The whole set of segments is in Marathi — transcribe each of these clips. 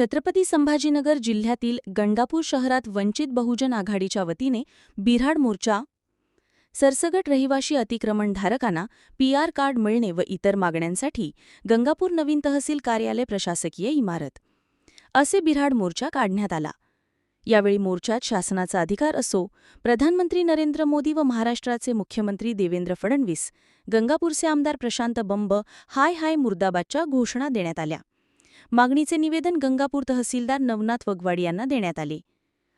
छत्रपती संभाजीनगर जिल्ह्यातील गंगापूर शहरात वंचित बहुजन आघाडीच्या वतीने बिऱ्हाड मोर्चा सरसगट रहिवाशी अतिक्रमणधारकांना पीआर कार्ड मिळणे व इतर मागण्यांसाठी गंगापूर नवीन तहसील कार्यालय प्रशासकीय इमारत असे बिऱ्हाड मोर्चा काढण्यात आला. यावेळी मोर्चात शासनाचा अधिकार असो प्रधानमंत्री नरेंद्र मोदी व महाराष्ट्राचे मुख्यमंत्री देवेंद्र फडणवीस गंगापूरचे आमदार प्रशांत बंब हाय हाय मुर्दाबादच्या घोषणा देण्यात आल्या. मागणीचे निवेदन गंगापूर तहसीलदार नवनाथ वगवाडी यांना देण्यात आले.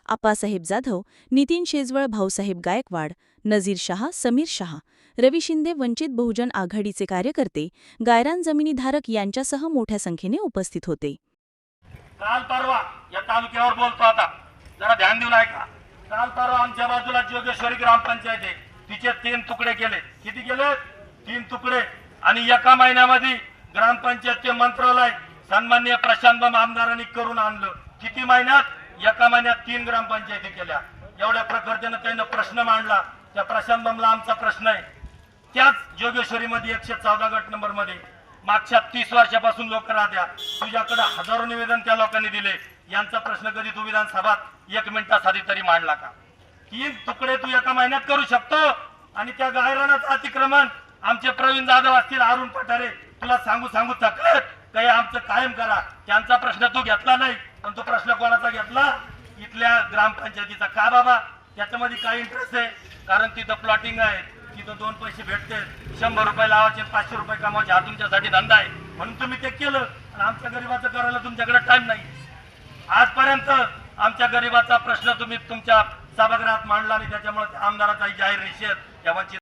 आप्पासाहेब जाधव नितीन शेजवळ भाऊसाहेब गायकवाड नजीर शहा समीर शहा रवी शिंदे वंचित बहुजन आघाडीचे कार्यकर्ते गायरान जमिनीधारक यांच्यासह मोठ्या संख्येने उपस्थित होते. काल परवा या तालुक्यावर बोलतो आता. जरा ध्यान देऊन ऐका काल परवा आमच्या बाजूला जोगेश्वरी ग्रामपंचायत आहे. तिचे तीन तुकडे केले. किती केले तीन तुकडे. आणि एका महिन्यामध्ये ग्रामपंचायतचे मंत्रालय सन्मान्य प्रशांत आमदारांनी करून आणलं. किती महिन्यात? एका महिन्यात तीन ग्रामपंचायती केल्या. एवढ्या प्रकारच्यानं त्यानं प्रश्न मांडला. त्या प्रशांत बमला आमचा प्रश्न आहे. त्याच जोगेश्वरीमध्ये एकशे चौदा गट नंबरमध्ये मागच्या तीस वर्षापासून लोक राहत्या. तुझ्याकडे हजारो निवेदन त्या लोकांनी दिले. यांचा प्रश्न कधी तू विधानसभात एक मिनिटासाठी तरी मांडला का? तीन तुकडे तू एका महिन्यात करू शकतो. आणि त्या गायरानाचं अतिक्रमण आमचे प्रवीण जाधव असतील अरुण पठारे तुला सांगू सांगू थकलेत काही कायम करा. त्यांचा प्रश्न तो घेतला नाही पण तो प्रश्न कोणाचा घेतला? इथल्या ग्रामपंचायतीचा. का बाबा? त्याच्यामध्ये काय इंटरेस्ट आहे? कारण तिथं प्लॉटिंग आहे. तिथं दोन पैसे भेटते शंभर रुपये लावायचे पाचशे रुपये कमावायचे. हा तुमच्यासाठी धंदा आहे. म्हणून तुम्ही ते केलं. आणि आमच्या गरीबाचं करायला तुमच्याकडे टाइम नाही. आजपर्यंत आमच्या गरीबाचा प्रश्न तुम्ही तुमच्या सभागृहात मांडला आणि त्याच्यामुळे आमदाराचाही जाहीर निषेध या वंचित